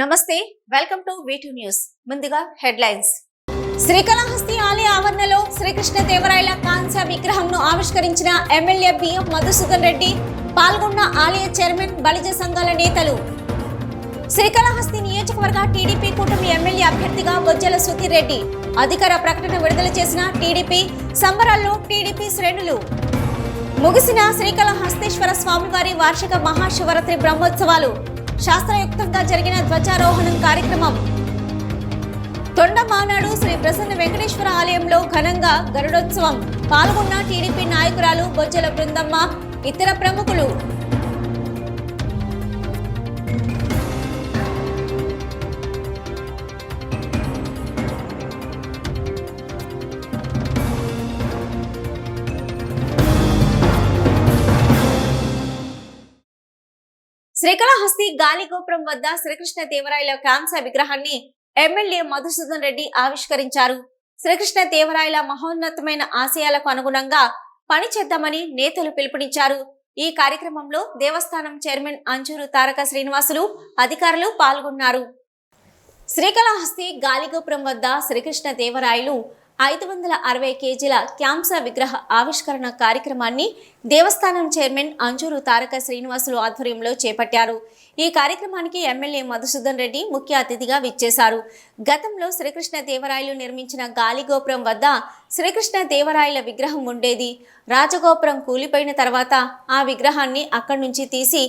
నమస్తే welcome to V two news ముందుగా headlines. Srikalahasti ఆలయ ఆవరణలో శ్రీకృష్ణ దేవరాయల కాంస్య విగ్రహంను ఆవిష్కరించిన ఎమ్మెల్యే బిఎం మధుసూదన్ రెడ్డి పాల్గొన్న ఆలయ చైర్మన్ బలిజ సంఘాల నేతలు. శ్రీకాళహస్తి నియోజకవర్గ టీడీపీ కూటమి ఎమ్మెల్యే అభ్యర్థిగా బొజ్జల సుధీర్ రెడ్డి అధికార ప్రకటన విడుదల చేసిన టీడీపీ సంబరాల్లో టీడీపీ శ్రేణులు. ముగిసిన శ్రీకాళహస్తేశ్వర స్వామివారి వార్షిక మహాశివరాత్రి బ్రహ్మోత్సవాలు శాస్త్రయుక్తంగా జరిగిన ధ్వజారోహణం కార్యక్రమం. తొండమానాడు శ్రీ ప్రసన్న వెంకటేశ్వర ఆలయంలో ఘనంగా గరుడోత్సవం. పాల్గొన్న టీడీపీ నాయకురాలు బొజ్జల బృందమ్మ ఇతర ప్రముఖులు. శ్రీకాళహస్తి గాలిగోపురం వద్ద శ్రీకృష్ణ దేవరాయల కాంస విగ్రహాన్ని ఎమ్మెల్యే మధుసూదన్ రెడ్డి ఆవిష్కరించారు. శ్రీకృష్ణ దేవరాయల మహోన్నతమైన ఆశయాలకు అనుగుణంగా పని చేద్దామని నేతలు పిలుపునిచ్చారు. ఈ కార్యక్రమంలో దేవస్థానం చైర్మన్ అంజూరు తారక శ్రీనివాసులు అధికారులు పాల్గొన్నారు. శ్రీకాళహస్తి గాలిగోపురం వద్ద శ్రీకృష్ణ దేవరాయలు ఐదు వందల అరవై కేజీల క్యాంస విగ్రహ ఆవిష్కరణ కార్యక్రమాన్ని దేవస్థానం చైర్మన్ అంజూరు తారక శ్రీనివాసులు ఆధ్వర్యంలో చేపట్టారు. ఈ కార్యక్రమానికి ఎమ్మెల్యే మధుసూదన్ రెడ్డి ముఖ్య అతిథిగా విచ్చేశారు. గతంలో శ్రీకృష్ణ దేవరాయలు నిర్మించిన గాలిగోపురం వద్ద శ్రీకృష్ణ దేవరాయల విగ్రహం ఉండేది. రాజగోపురం కూలిపోయిన తర్వాత ఆ విగ్రహాన్ని అక్కడి నుంచి తీసి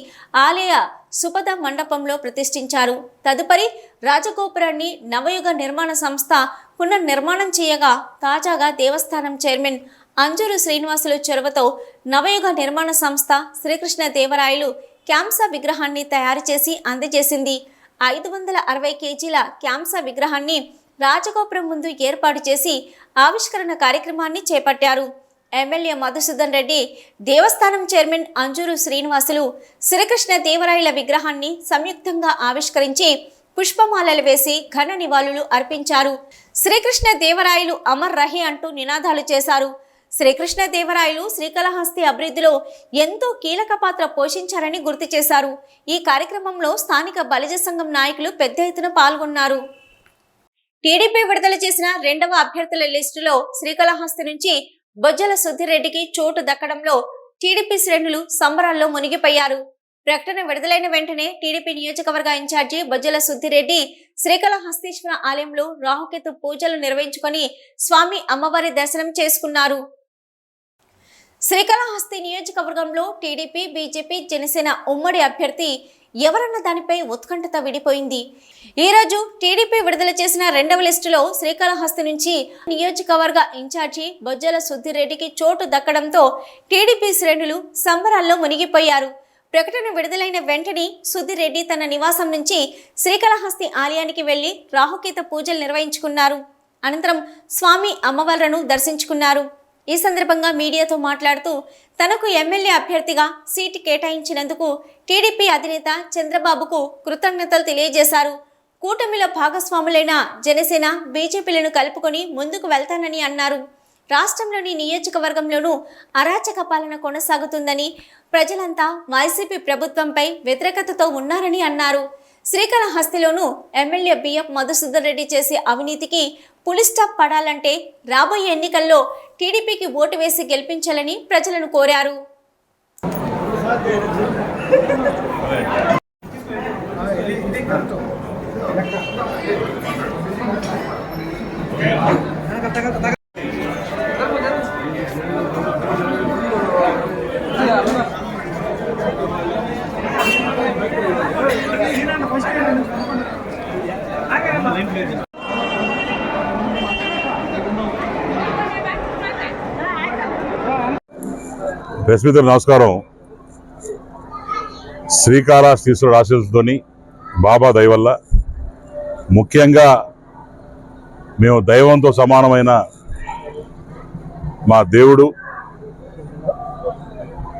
ఆలయ సుపద మండపంలో ప్రతిష్ఠించారు. తదుపరి రాజగోపురాన్ని నవయుగ నిర్మాణ సంస్థ పునర్నిర్మాణం చేయగా తాజాగా దేవస్థానం చైర్మన్ అంజూరు శ్రీనివాసులు చొరవతో నవయుగ నిర్మాణ సంస్థ శ్రీకృష్ణ దేవరాయలు క్యాంస విగ్రహాన్ని తయారు చేసి అందజేసింది. ఐదు వందల అరవై కేజీల క్యాంస విగ్రహాన్ని రాజగోపురం ముందు ఏర్పాటు చేసి ఆవిష్కరణ కార్యక్రమాన్ని చేపట్టారు. ఎమ్మెల్యే మధుసూదన్ రెడ్డి దేవస్థానం చైర్మన్ అంజూరు శ్రీనివాసులు శ్రీకృష్ణ దేవరాయల విగ్రహాన్ని సంయుక్తంగా ఆవిష్కరించి పుష్పమాలలు వేసి ఘన నివాళులు అర్పించారు. శ్రీకృష్ణ దేవరాయలు అమర్ రహే అంటూ నినాదాలు చేశారు. శ్రీకృష్ణ దేవరాయలు శ్రీకాళహస్తి అభివృద్ధిలో ఎంతో కీలక పాత్ర పోషించారని గుర్తు చేశారు. ఈ కార్యక్రమంలో స్థానిక బలిజ సంఘం నాయకులు పెద్ద ఎత్తున పాల్గొన్నారు. టీడీపీ విడుదల చేసిన రెండవ అభ్యర్థుల లిస్టులో శ్రీకాళహస్తి నుంచి బొజ్జల సుధిరెడ్డికి చోటు దక్కడంలో టీడీపీ శ్రేణులు సంబరాల్లో మునిగిపోయారు. ప్రకటన విడుదలైన వెంటనే టీడీపీ నియోజకవర్గ ఇన్ఛార్జి బొజ్జల సుద్దిరెడ్డి శ్రీకాళహస్తీశ్వర ఆలయంలో రాహుకేతు పూజలు నిర్వహించుకొని స్వామి అమ్మవారి దర్శనం చేసుకున్నారు. శ్రీకాళహస్తి నియోజకవర్గంలో టీడీపీ బీజేపీ జనసేన ఉమ్మడి అభ్యర్థి ఎవరన్న దానిపై ఉత్కంఠత విడిపోయింది. ఈ రోజు టీడీపీ విడుదల చేసిన రెండవ లిస్టులో శ్రీకాళహస్తి నుంచి నియోజకవర్గ ఇన్ఛార్జి బొజ్జల సుద్దిరెడ్డికి చోటు దక్కడంతో టీడీపీ శ్రేణులు సంబరాల్లో మునిగిపోయారు. ప్రకటన విడుదలైన వెంటనే సుద్దిరెడ్డి తన నివాసం నుంచి శ్రీకాళహస్తి ఆలయానికి వెళ్ళి రాహుకేత పూజలు నిర్వహించుకున్నారు. అనంతరం స్వామి అమ్మవార్లను దర్శించుకున్నారు. ఈ సందర్భంగా మీడియాతో మాట్లాడుతూ తనకు ఎమ్మెల్యే అభ్యర్థిగా సీటు కేటాయించినందుకు టీడీపీ అధినేత చంద్రబాబుకు కృతజ్ఞతలు తెలియజేశారు. కూటమిలో భాగస్వాములైన జనసేన బీజేపీలను కలుపుకొని ముందుకు వెళ్తానని అన్నారు. రాష్ట్రంలోని నియోజకవర్గంలోనూ అరాచక పాలన కొనసాగుతుందని ప్రజలంతా వైసీపీ ప్రభుత్వంపై వ్యతిరేకతతో ఉన్నారని అన్నారు. శ్రీకాళహస్తిలోనూ M L A B F Madhusudan Reddy చేసే అవినీతికి పులి స్టాప్ పడాలంటే రాబోయే ఎన్నికల్లో టీడీపీకి ఓటు వేసి గెలిపించాలని ప్రజలను కోరారు. ప్రెస్ మిత్రులు నమస్కారం శ్రీకాళహస్తీశ్వరుడు ఆశీస్సుతోని బాబా దయవల్ల ముఖ్యంగా మేము దైవంతో సమానమైన మా దేవుడు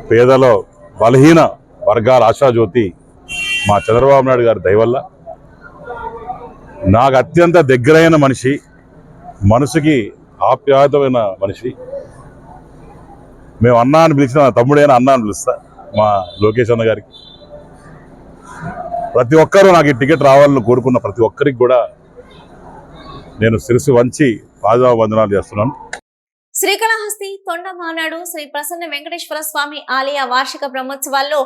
పేదలో బలహీన వర్గాల ఆశాజ్యోతి మా చంద్రబాబు నాయుడు గారి దయవల్ల నాకు అత్యంత దగ్గరైన మనిషి మనసుకి ఆప్యాయతమైన మనిషి. మేము అన్నాన్ని అని పిలిచిన తమ్ముడైన అన్నాన్ని అని పిలుస్తా మా లోకేష్ అన్న గారికి. ప్రతి ఒక్కరూ నాకు ఈ టికెట్ రావాలని కోరుకున్న ప్రతి ఒక్కరికి కూడా నేను శిరసు వంచి రాజా వందనాలు చేస్తున్నాను. శ్రీకాళహస్తి తొండమానాడు శ్రీ ప్రసన్న వెంకటేశ్వర స్వామి ఆలయ వార్షిక బ్రహ్మోత్సవాల్లో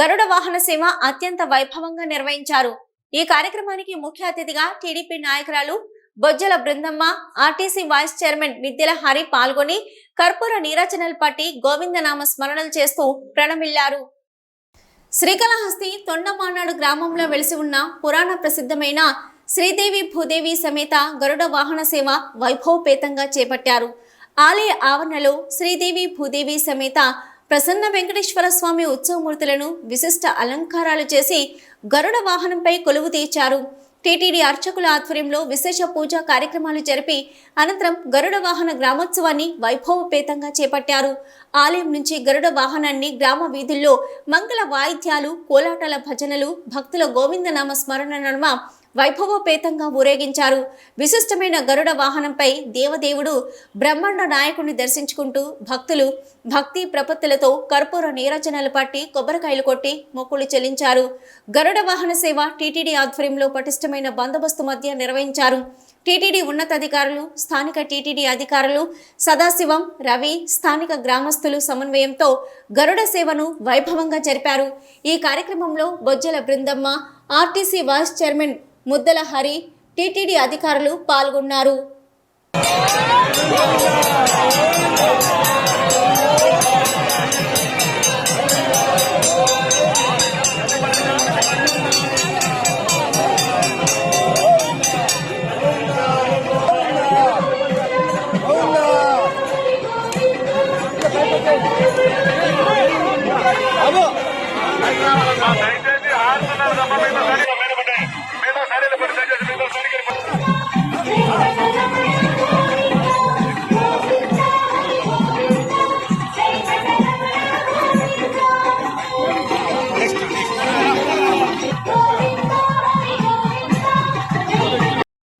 గరుడ వాహన సేవ అత్యంత వైభవంగా నిర్వహించారు. ఈ కార్యక్రమానికి ముఖ్య అతిథిగా టీడీపీ నాయకురాలు Bojjala Brindamma R T C vice chairman Middela Hari పాల్గొని కర్పూర నీరాజనల్ పట్టి గోవిందనామ స్మరణలు చేస్తూ ప్రణమిల్లారు. శ్రీకాళహస్తి తొండమానాడు గ్రామంలో వెలిసి ఉన్న పురాణ ప్రసిద్ధమైన శ్రీదేవి భూదేవి సమేత గరుడ వాహన సేవ వైభవపేతంగా చేపట్టారు. ఆలయ ఆవరణలో శ్రీదేవి భూదేవి సమేత ప్రసన్న వెంకటేశ్వర స్వామి ఉత్సవమూర్తులను విశిష్ట అలంకారాలు చేసి గరుడ వాహనంపై కొలువు తీర్చారు. టీటీడీ అర్చకుల ఆధ్వర్యంలో విశేష పూజా కార్యక్రమాలు జరిపి అనంతరం గరుడ వాహన గ్రామోత్సవాన్ని వైభవపేతంగా చేపట్టారు. ఆలయం నుంచి గరుడ వాహనాన్ని గ్రామ వీధుల్లో మంగళ వాయిద్యాలు కోలాటాల భజనలు భక్తుల గోవిందనామ స్మరణ నడుమ వైభవోపేతంగా ఊరేగించారు. విశిష్టమైన గరుడ వాహనంపై దేవదేవుడు బ్రహ్మాండ నాయకుడిని దర్శించుకుంటూ భక్తులు భక్తి ప్రపత్తులతో కర్పూర నీరాజనాలు పట్టి కొబ్బరికాయలు కొట్టి మొక్కులు చెల్లించారు. గరుడ వాహన సేవ టీటీడీ ఆధ్వర్యంలో పటిష్టమైన బందోబస్తు మధ్య నిర్వహించారు. టీటీడీ ఉన్నతాధికారులు స్థానిక టీటీడీ అధికారులు సదాశివం రవి స్థానిక గ్రామస్తులు సమన్వయంతో గరుడ సేవను వైభవంగా జరిపారు. ఈ కార్యక్రమంలో Bojjala Brindamma R T C vice chairman Muddala Hari T T D అధికారులు పాల్గొన్నారు.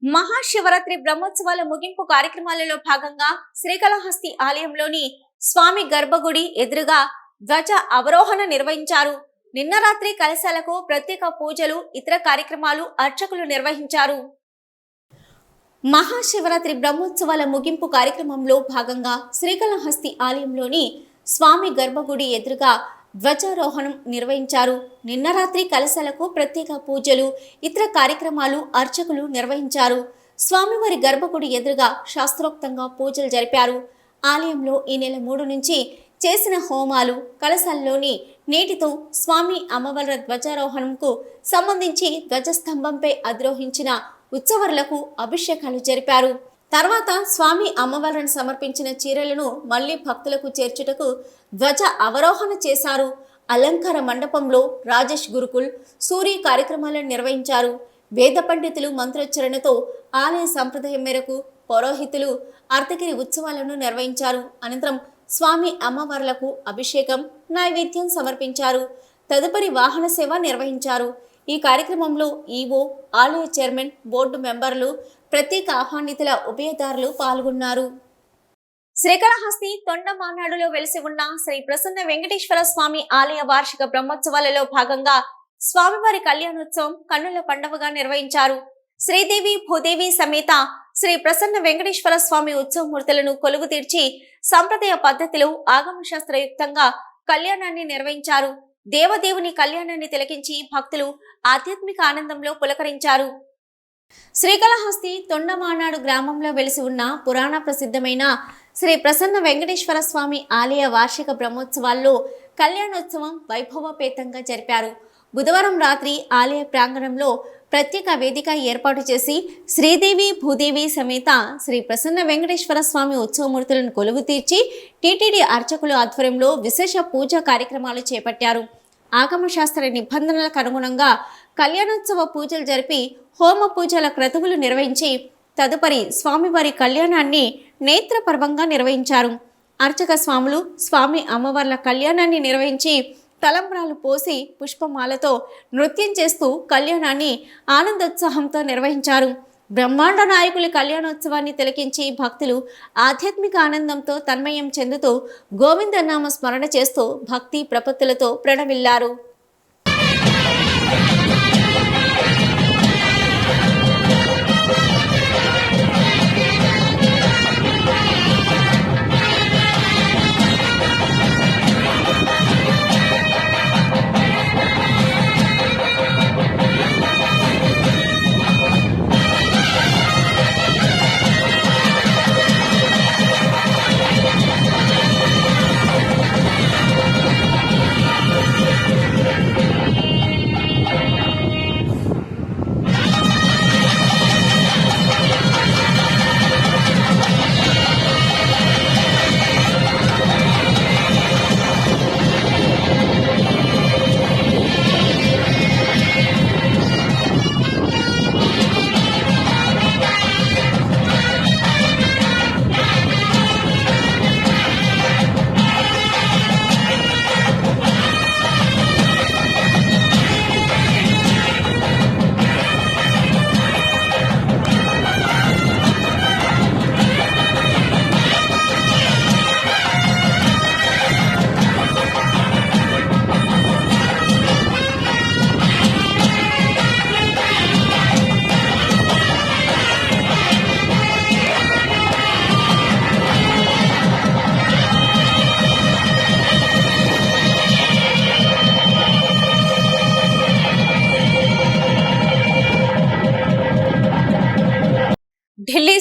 మహాశివరాత్రి బ్రహ్మోత్సవాల ముగింపు కార్యక్రమాలలో భాగంగా శ్రీకాళహస్తి ఆలయంలోని స్వామి గర్భగుడి ఎదురుగా ధ్వజ అవరోహణ నిర్వహించారు. నిన్న రాత్రి కలశాలకు ప్రత్యేక పూజలు ఇతర కార్యక్రమాలు అర్చకులు నిర్వహించారు. మహాశివరాత్రి బ్రహ్మోత్సవాల ముగింపు కార్యక్రమంలో భాగంగా శ్రీకాళహస్తి ఆలయంలోని స్వామి గర్భగుడి ఎదురుగా ధ్వజారోహణం నిర్వహించారు. నిన్న రాత్రి కలశాలకు ప్రత్యేక పూజలు ఇతర కార్యక్రమాలు అర్చకులు నిర్వహించారు. స్వామివారి గర్భగుడి ఎదురుగా శాస్త్రోక్తంగా పూజలు జరిపారు. ఆలయంలో ఈ నెల మూడు నుంచి చేసిన హోమాలు కలశాల్లోని నీటితో స్వామి అమ్మవార్ల ధ్వజారోహణంకు సంబంధించి ధ్వజస్తంభంపై అధిరోహించిన ఉత్సవర్లకు అభిషేకాలు జరిపారు. తర్వాత స్వామి అమ్మవార్లను సమర్పించిన చీరలను మళ్ళీ భక్తులకు చేర్చుటకు ధ్వజ అవరోహణ చేశారు. అలంకార మండపంలో రాజేష్ గురుకుల్ సూర్య కార్యక్రమాలను నిర్వహించారు. వేద పండితులు మంత్రోచ్చరణతో ఆలయ సంప్రదాయం మేరకు పౌరోహితులు అర్ధగిరి ఉత్సవాలను నిర్వహించారు. అనంతరం స్వామి అమ్మవార్లకు అభిషేకం నైవేద్యం సమర్పించారు. తదుపరి వాహన సేవ నిర్వహించారు. ఈ కార్యక్రమంలో ఈవో ఆలయ చైర్మన్ బోర్డు మెంబర్లు ప్రత్యేక ఆహ్వానితుల ఉభయదారులు పాల్గొన్నారు. శ్రీకాళహస్తి తొండమానాడులో వెలిసి ఉన్న శ్రీ ప్రసన్న వెంకటేశ్వర స్వామి ఆలయ వార్షిక బ్రహ్మోత్సవాలలో భాగంగా స్వామివారి కళ్యాణోత్సవం కన్నుల పండవగా నిర్వహించారు. శ్రీదేవి భూదేవి సమేత శ్రీ ప్రసన్న వెంకటేశ్వర స్వామి ఉత్సవమూర్తులను కొలువు తీర్చి సంప్రదాయ పద్ధతిలో ఆగమ శాస్త్రయుక్తంగా కళ్యాణాన్ని నిర్వహించారు. దేవదేవుని కళ్యాణాన్ని తిలకించి భక్తులు ఆధ్యాత్మిక ఆనందంలో పులకరించారు. శ్రీకాళహస్తి తొండమానాడు గ్రామంలో వెలిసి ఉన్న పురాణ ప్రసిద్ధమైన శ్రీ ప్రసన్న వెంకటేశ్వర స్వామి ఆలయ వార్షిక బ్రహ్మోత్సవాల్లో కళ్యాణోత్సవం వైభవపేతంగా జరిపారు. బుధవారం రాత్రి ఆలయ ప్రాంగణంలో ప్రత్యేక వేదిక ఏర్పాటు చేసి శ్రీదేవి భూదేవి సమేత శ్రీ ప్రసన్న వెంకటేశ్వర స్వామి ఉత్సవమూర్తులను కొలువు తీర్చి టీటీడీ అర్చకుల ఆధ్వర్యంలో విశేష పూజా కార్యక్రమాలు చేపట్టారు. ఆగమశాస్త్ర నిబంధనలకు అనుగుణంగా కళ్యాణోత్సవ పూజలు జరిపి హోమ పూజల క్రతువులు నిర్వహించి తదుపరి స్వామివారి కళ్యాణాన్ని నేత్రపర్వంగా నిర్వహించారు. అర్చక స్వాములు స్వామి అమ్మవార్ల కళ్యాణాన్ని నిర్వహించి తలంబ్రాలు పోసి పుష్పమాలతో నృత్యం చేస్తూ కళ్యాణాన్ని ఆనందోత్సాహంతో నిర్వహించారు. బ్రహ్మాండ నాయకుల కళ్యాణోత్సవాన్ని తిలకించి భక్తులు ఆధ్యాత్మిక ఆనందంతో తన్మయం చెందుతూ గోవిందనామ స్మరణ చేస్తూ భక్తి ప్రపత్తులతో ప్రణమిల్లారు.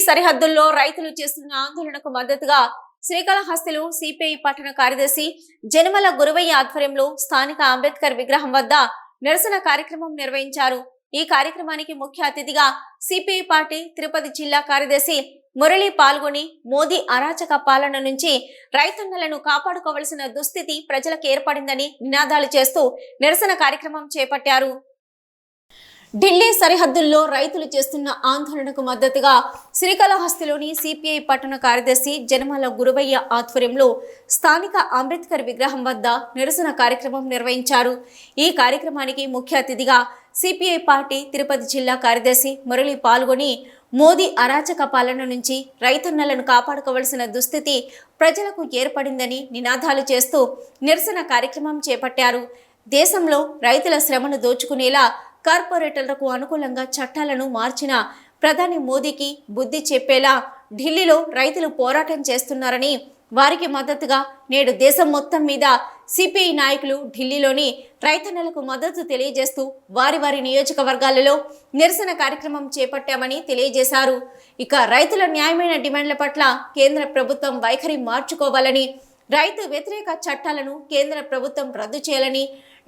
సరిహద్దుల్లో రైతులు చేస్తున్న ఆందోళనకు మద్దతుగా శ్రీకాళహస్తిలో సిపిఐ పట్టణ కార్యదర్శి జనమల గురువయ్య ఆధ్వర్యంలో స్థానిక అంబేద్కర్ విగ్రహం వద్ద నిరసన కార్యక్రమం నిర్వహించారు. ఈ కార్యక్రమానికి ముఖ్య అతిథిగా సిపిఐ పార్టీ తిరుపతి జిల్లా కార్యదర్శి మురళి పాల్గొని మోదీ అరాచక పాలన నుంచి రైతన్నలను కాపాడుకోవలసిన దుస్థితి ప్రజలకు ఏర్పడిందని నినాదాలు చేస్తూ నిరసన కార్యక్రమం చేపట్టారు. ఢిల్లీ సరిహద్దుల్లో రైతులు చేస్తున్న ఆందోళనకు మద్దతుగా శ్రీకాళహస్తిలోని సిపిఐ పట్టణ కార్యదర్శి జనమల గురువయ్య ఆధ్వర్యంలో స్థానిక అంబేద్కర్ విగ్రహం వద్ద నిరసన కార్యక్రమం నిర్వహించారు. ఈ కార్యక్రమానికి ముఖ్య అతిథిగా సిపిఐ పార్టీ తిరుపతి జిల్లా కార్యదర్శి మురళి పాల్గొని మోదీ అరాచక పాలన నుంచి రైతన్నలను కాపాడుకోవలసిన దుస్థితి ప్రజలకు ఏర్పడిందని నినాదాలు చేస్తూ నిరసన కార్యక్రమం చేపట్టారు. దేశంలో రైతుల శ్రమను దోచుకునేలా కార్పొరేటర్లకు అనుకూలంగా చట్టాలను మార్చిన ప్రధాని మోదీకి బుద్ధి చెప్పేలా ఢిల్లీలో రైతులు పోరాటం చేస్తున్నారని వారికి మద్దతుగా నేడు దేశం మొత్తం మీద సిపిఐ నాయకులు ఢిల్లీలోని రైతన్నలకు మద్దతు తెలియజేస్తూ వారి వారి నియోజకవర్గాలలో నిరసన కార్యక్రమం చేపట్టామని తెలియజేశారు. ఇక రైతుల న్యాయమైన డిమాండ్ల పట్ల కేంద్ర ప్రభుత్వం వైఖరి మార్చుకోవాలని రైతు వ్యతిరేక చట్టాలను కేంద్ర ప్రభుత్వం రద్దు చేయాలని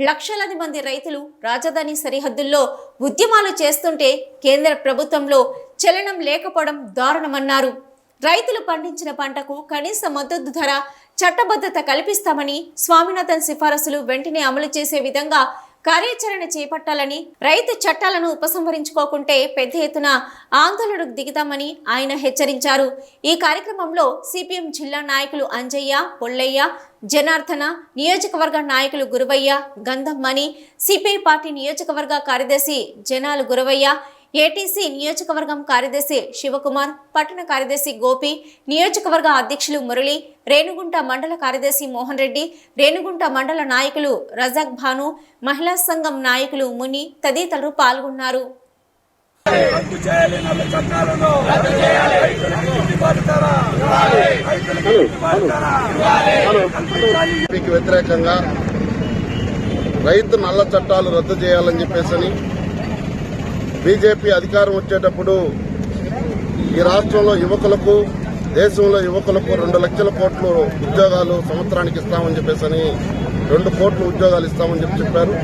లక్షలాది మంది రైతులు రాజధాని సరిహద్దుల్లో ఉద్యమాలు చేస్తుంటే కేంద్ర ప్రభుత్వంలో చలనం లేకపోవడం దారుణమన్నారు. రైతులు పండించిన పంటకు కనీస మద్దతు ధర చట్టబద్ధత కల్పిస్తామని స్వామినాథన్ సిఫారసులు వెంటనే అమలు చేసే విధంగా కార్యాచరణ చేపట్టాలని రైతు చట్టాలను ఉపసంహరించుకోకుంటే పెద్ద ఎత్తున ఆందోళనకు దిగుతామని ఆయన హెచ్చరించారు. ఈ కార్యక్రమంలో సిపిఎం జిల్లా నాయకులు అంజయ్య పొల్లయ్య జనార్దన నియోజకవర్గ నాయకులు గురువయ్య గంధమ్మణి సిపిఐ పార్టీ నియోజకవర్గ కార్యదర్శి జనాలు గురవయ్య ఏటీసీ నియోజకవర్గం కార్యదర్శి శివకుమార్ పట్టణ కార్యదర్శి గోపి నియోజకవర్గ అధ్యక్షులు మురళి రేణుగుంట మండల కార్యదర్శి మోహన్ రెడ్డి రేణుగుంట మండల నాయకులు రజాక్ భాను మహిళా సంఘం నాయకులు ముని తదితరులు పాల్గొన్నారు. రద్దు చేయాలి నల్ల చట్టాలను. రద్దు చేయాలి. వ్యతిరేకంగా రైతు నల్ల చట్టాలు రద్దు చేయాలని చెప్పేసని బీజేపీ అధికారం వచ్చేటప్పుడు ఈ రాష్ట్రంలో యువకులకు దేశంలో యువకులకు రెండు లక్షల కోట్లు ఉద్యోగాలు సంవత్సరానికి ఇస్తామని చెప్పేసని రెండు కోట్ల ఉద్యోగాలు ఇస్తామని చెప్పి చెప్పారు.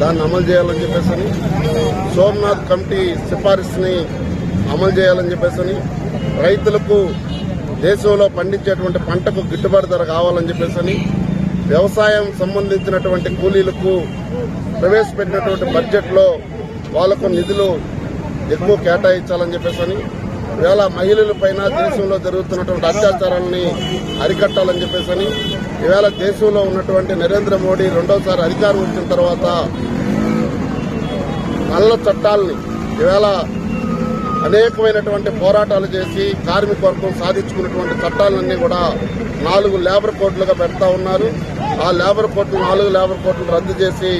దాన్ని అమలు చేయాలని చెప్పేసని సోమనాథ్ కమిటీ సిఫారసుని అమలు చేయాలని చెప్పేసని రైతులకు దేశంలో పండించేటువంటి పంటకు గిట్టుబాటు ధర కావాలని చెప్పేసని వ్యవసాయం సంబంధించినటువంటి కూలీలకు ప్రవేశపెట్టినటువంటి బడ్జెట్లో వాళ్ళకు నిధులు ఎక్కువ కేటాయించాలని చెప్పేసని వేళ మహిళల పైన దేశంలో జరుగుతున్నటువంటి అత్యాచారాలని అరికట్టాలని చెప్పేసని ఈవేళ దేశంలో ఉన్నటువంటి నరేంద్ర మోడీ రెండోసారి అధికారం వచ్చిన తర్వాత నల్ల చట్టాలని ఈవేళ అనేకమైనటువంటి పోరాటాలు చేసి కార్మిక వర్గం సాధించుకున్నటువంటి చట్టాలన్నీ కూడా నాలుగు లేబర్ కోర్టులుగా పెడతా ఉన్నారు. ఆ లేబర్ కోర్టులు నాలుగు లేబర్ కోర్టులు రద్దు చేసి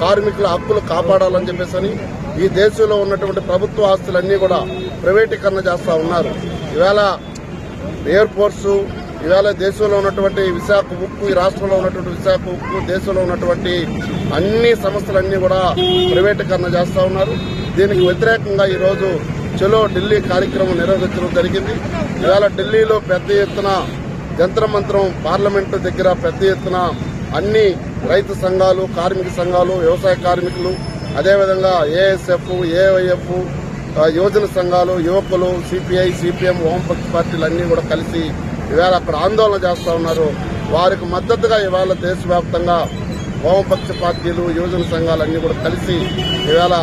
కార్మికుల హక్కులు కాపాడాలని చెప్పేసి ఈ దేశంలో ఉన్నటువంటి ప్రభుత్వ ఆస్తులన్నీ కూడా ప్రైవేటీకరణ చేస్తూ ఉన్నారు. ఇవాళ ఎయిర్ ఫోర్సు ఇవాళ దేశంలో ఉన్నటువంటి విశాఖ ఉక్కు ఈ రాష్ట్రంలో ఉన్నటువంటి విశాఖ ఉక్కు దేశంలో ఉన్నటువంటి అన్ని సంస్థలన్నీ కూడా ప్రైవేటీకరణ చేస్తూ ఉన్నారు. దీనికి వ్యతిరేకంగా ఈరోజు చలో ఢిల్లీ కార్యక్రమం నిర్వహించడం జరిగింది. ఇవాళ ఢిల్లీలో పెద్ద ఎత్తున జంత్రమంత్రం పార్లమెంటు దగ్గర పెద్ద ఎత్తున అన్ని రైతు సంఘాలు కార్మిక సంఘాలు వ్యవసాయ కార్మికులు అదేవిధంగా ఏఎస్ఎఫ్ ఏవైఎఫ్ యువజన సంఘాలు యువకులు సిపిఐ సిపిఎం హోంపక్ష పార్టీలు అన్ని కూడా కలిసి ఇవాళ అక్కడ ఆందోళన చేస్తా ఉన్నారు. వారికి మద్దతుగా ఇవాళ దేశవ్యాప్తంగా వామపక్ష పార్టీలు యువజన సంఘాలు అన్ని కూడా కలిసి ఇవాళ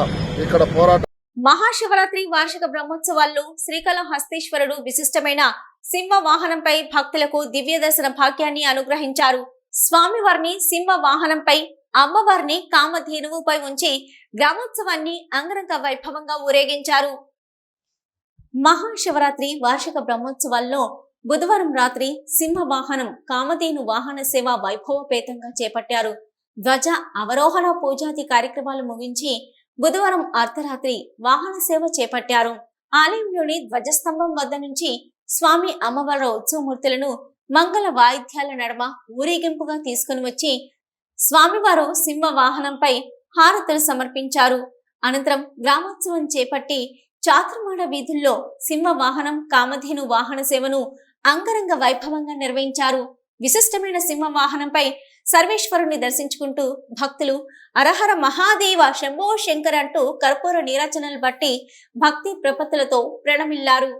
ఇక్కడ పోరాటం మహాశివరాత్రి వార్షిక బ్రహ్మోత్సవాల్లో శ్రీకాళహస్తీశ్వరుడు విశిష్టమైన సింహ వాహనంపై భక్తులకు దివ్య దర్శన భాగ్యాన్ని అనుగ్రహించారు. స్వామివారిని సింహ వాహనంపై అమ్మవారిని కామధేనువుపై ఉంచి గ్రామోత్సవాన్ని అంగరంగ వైభవంగా ఊరేగించారు. మహాశివరాత్రి వార్షిక బ్రహ్మోత్సవాల్లో బుధవారం రాత్రి సింహ వాహనం కామధేను వాహన సేవ వైభవపేతంగా చేపట్టారు. ధ్వజ అవరోహణ పూజాది కార్యక్రమాలు ముగించి బుధవారం అర్ధరాత్రి వాహన సేవ చేపట్టారు. ఆలయంలోని ధ్వజస్తంభం వద్ద నుంచి స్వామి అమ్మవారి ఉత్సవమూర్తులను మంగళ వాయిద్యాల నడమ ఊరేగింపుగా తీసుకుని వచ్చి స్వామివారు సింహ వాహనంపై హారతులు సమర్పించారు. అనంతరం గ్రామోత్సవం చేపట్టి చాతుర్మాడ వీధుల్లో సింహ వాహనం కామధేను వాహన సేవను అంగరంగ వైభవంగా నిర్వహించారు. విశిష్టమైన సింహ వాహనంపై సర్వేశ్వరుని దర్శించుకుంటూ భక్తులు అరహర మహాదేవ శంభో శంకర్ అంటూ కర్పూర నీరాజనలు బట్టి భక్తి ప్రపత్తులతో ప్రణమిల్లారు.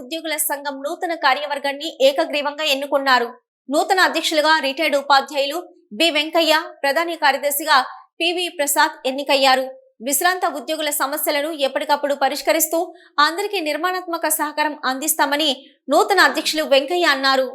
ఉద్యోగుల సంఘం నూతన కార్యవర్గాన్ని ఏకగ్రీవంగా ఎన్నుకున్నారు. నూతన అధ్యక్షులుగా రిటైర్డ్ ఉపాధ్యాయులు బి. వెంకయ్య ప్రధాన కార్యదర్శిగా పివి ప్రసాద్ ఎన్నికయ్యారు. విశ్రాంత ఉద్యోగుల సమస్యలను ఎప్పటికప్పుడు పరిష్కరిస్తూ అందరికీ నిర్మాణాత్మక సహకారం అందిస్తామని నూతన అధ్యక్షులు వెంకయ్య అన్నారు.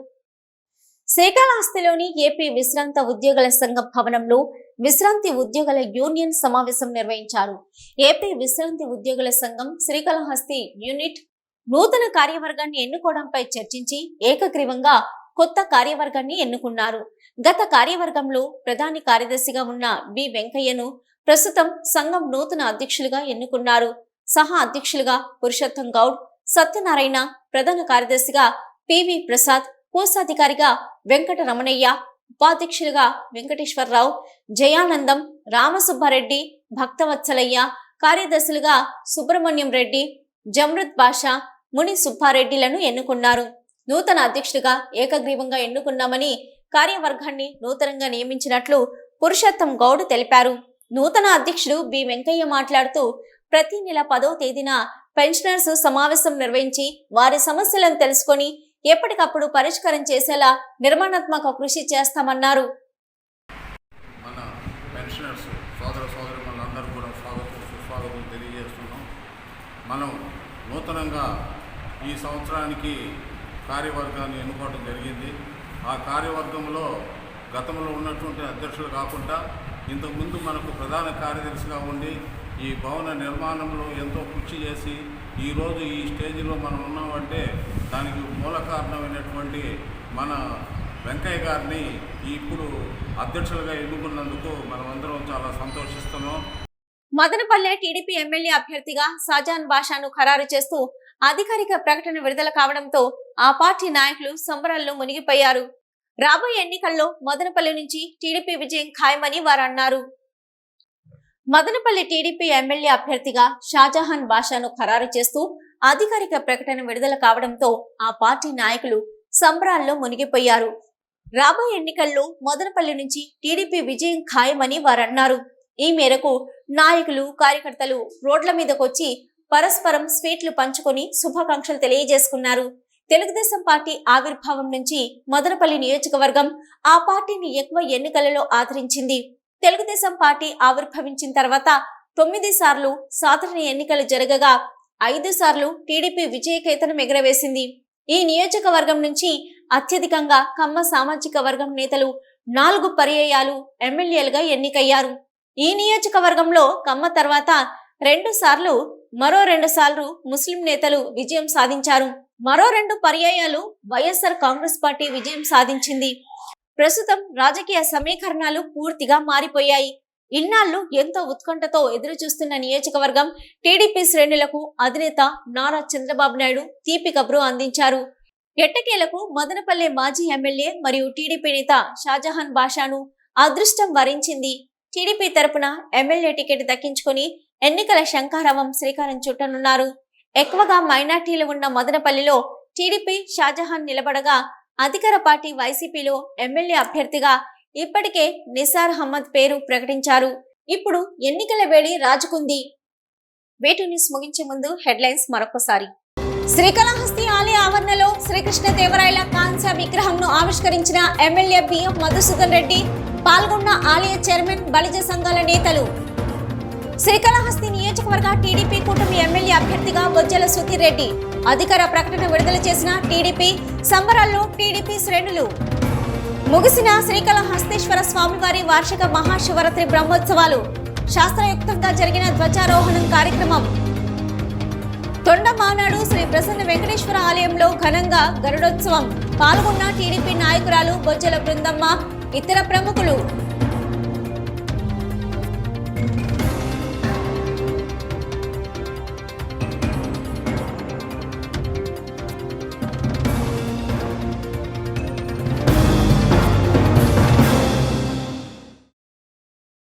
శ్రీకాళహస్తిలోని ఏపీ విశ్రాంత ఉద్యోగుల సంఘం భవనంలో విశ్రాంతి ఉద్యోగుల యూనియన్ సమావేశం నిర్వహించారు. ఏపీ విశ్రాంతి ఉద్యోగుల సంఘం శ్రీకాళహస్తి యూనిట్ నూతన కార్యవర్గాన్ని ఎన్నుకోవడంపై చర్చించి ఏకగ్రీవంగా కొత్త కార్యవర్గాన్ని ఎన్నుకున్నారు. గత కార్యవర్గంలో ప్రధాని కార్యదర్శిగా ఉన్న బి వెంకయ్యను ప్రస్తుతం సంఘం నూతన అధ్యక్షులుగా ఎన్నుకున్నారు. సహా అధ్యక్షులుగా పురుషోత్తం గౌడ్ సత్యనారాయణ ప్రధాన కార్యదర్శిగా పివి ప్రసాద్ కోశాధికారిగా వెంకట రమణయ్య ఉపాధ్యక్షులుగా వెంకటేశ్వరరావు జయానందం రామసుబ్బారెడ్డి భక్తవత్సలయ్య కార్యదర్శులుగా సుబ్రహ్మణ్యం రెడ్డి జమృత్ బాషా ముని సుబ్బారెడ్డిలను ఎన్నుకున్నారు. నూతన అధ్యక్షుడిగా ఏకగ్రీవంగా ఎన్నుకున్నామని కార్యవర్గాన్ని నూతనంగా నియమించినట్లు పురుషోత్తం గౌడ్ తెలిపారు. నూతన అధ్యక్షుడు బి. వెంకయ్య మాట్లాడుతూ ప్రతి నెల పదో తేదీన పెన్షనర్స్ సమావేశం నిర్వహించి వారి సమస్యలను తెలుసుకొని ఎప్పటికప్పుడు పరిష్కారం చేసేలా నిర్మాణాత్మక కృషి చేస్తామన్నారు. మన పెన్షనర్స్ సోదర సోదరి కూడా స్వాగతం సుస్వాగతం తెలియజేస్తున్నాం. మనం నూతనంగా ఈ సంవత్సరానికి కార్యవర్గాన్ని ఎన్నుకోవడం జరిగింది. ఆ కార్యవర్గంలో గతంలో ఉన్నటువంటి అధ్యక్షులు కాకుండా ఇంతకుముందు మనకు ప్రధాన కార్యదర్శిగా ఉండి ఈ భవన నిర్మాణంలో ఎంతో కృషి చేసి ఈరోజు ఈ స్టేజ్లో మనం ఉన్నామంటే దానికి మూల కారణమైనటువంటి మన వెంకయ్య గారిని ఇప్పుడు అధ్యక్షులుగా ఎన్నుకున్నందుకు మనమందరం చాలా సంతోషిస్తున్నాం. మదనపల్లె టీడీపీ ఎమ్మెల్యే అభ్యర్థిగా షాజాన్ బాషాను ఖరారు చేస్తూ అధికారిక ప్రకటన విడుదల కావడంతో ఆ పార్టీ నాయకులు సంబరాల్లో మునిగిపోయారు. రాబోయే ఎన్నికల్లో మదనపల్లి నుంచి టీడీపీ విజయం ఖాయమని వారు అన్నారు మదనపల్లి టీడీపీ ఎమ్మెల్యే అభ్యర్థిగా షాజహాన్ బాషాను ఖరారు చేస్తూ అధికారిక ప్రకటన విడుదల కావడంతో ఆ పార్టీ నాయకులు సంబరాల్లో మునిగిపోయారు. రాబోయే ఎన్నికల్లో మదనపల్లి నుంచి టీడీపీ విజయం ఖాయమని వారు అన్నారు ఈ మేరకు నాయకులు కార్యకర్తలు రోడ్ల మీదకొచ్చి పరస్పరం స్వీట్లు పంచుకొని శుభాకాంక్షలు తెలియజేసుకున్నారు. తెలుగుదేశం పార్టీ ఆవిర్భావం నుంచి మదనపల్లి నియోజకవర్గం ఆ పార్టీని ఎక్కువ ఎన్నికలలో ఆదరించింది. తెలుగుదేశం పార్టీ ఆవిర్భవించిన తర్వాత తొమ్మిది సార్లు సాధారణ ఎన్నికలు జరగగా ఐదు సార్లు టీడీపీ విజయకేతనం ఎగరవేసింది. ఈ నియోజకవర్గం నుంచి అత్యధికంగా కమ్మ సామాజిక వర్గం నేతలు నాలుగు పర్యాయాలు ఎమ్మెల్యేలుగా ఎన్నికయ్యారు. ఈ నియోజకవర్గంలో కమ్మ తర్వాత రెండు సార్లు మరో రెండు సార్లు ముస్లిం నేతలు విజయం సాధించారు. మరో రెండు పర్యాయాలు వైఎస్ఆర్ కాంగ్రెస్ పార్టీ విజయం సాధించింది. ప్రస్తుతం రాజకీయ సమీకరణాలు పూర్తిగా మారిపోయాయి. ఇన్నాళ్ళు ఎంతో ఉత్కంఠతో ఎదురు చూస్తున్న నియోజకవర్గం టీడీపీ శ్రేణులకు అధినేత నారా చంద్రబాబు నాయుడు తీపి కబురు అందించారు. ఎట్టకేలకు మదనపల్లె మాజీ ఎమ్మెల్యే మరియు టీడీపీ నేత షాజహాన్ బాషాను అదృష్టం వరించింది. టీడీపీ తరపున ఎమ్మెల్యే టికెట్ దక్కించుకొని ఎన్నికల శంఖారవం శ్రీకారం చుట్టనున్నారు. ఎక్కువగా మైనార్టీలు ఉన్న మదనపల్లిలో టీడీపీ షాజహాన్ నిలబడగా అధికార పార్టీ వైసీపీలో ఎమ్మెల్యే అభ్యర్థిగా ఇప్పటికే నిసార్ అహ్మద్ పేరు ప్రకటించారు. ఇప్పుడు ఎన్నికల వేడి రాజుకుంది. వేటు న్యూస్ ముగించే ముందు హెడ్లైన్స్ మరొకసారి శ్రీకాళహస్తి ఆలయ ఆవరణలో శ్రీకృష్ణ దేవరాయల కాంస్య విగ్రహంను ఆవిష్కరించిన ఎమ్మెల్యే బిఎం మధుసూదన్ రెడ్డి పాల్గొన్న ఆలయ చైర్మన్ బలిజ సంఘాల నేతలు శ్రీకాళహస్తి నియోజకవర్గ టీడీపీ కూటమి ఎమ్మెల్యే అభ్యర్థిగా బొజ్జల సుధీర్ రెడ్డి అధికార ప్రకటన విడుదల చేసిన టీడీపీ సంబరాల్లో టీడీపీ శ్రేణులు. ముగిసిన శ్రీకాళహస్తేశ్వర స్వామివారి వార్షిక మహాశివరాత్రి బ్రహ్మోత్సవాలు. శాస్త్రయుక్తంగా జరిగిన ధ్వజారోహణం కార్యక్రమం. తొండ మానాడు శ్రీ ప్రసన్న వెంకటేశ్వర ఆలయంలో ఘనంగా గరుడోత్సవం. పాల్గొన్న టీడీపీ నాయకురాలు బొజ్జల బృందమ్మ ఇతర ప్రముఖులు.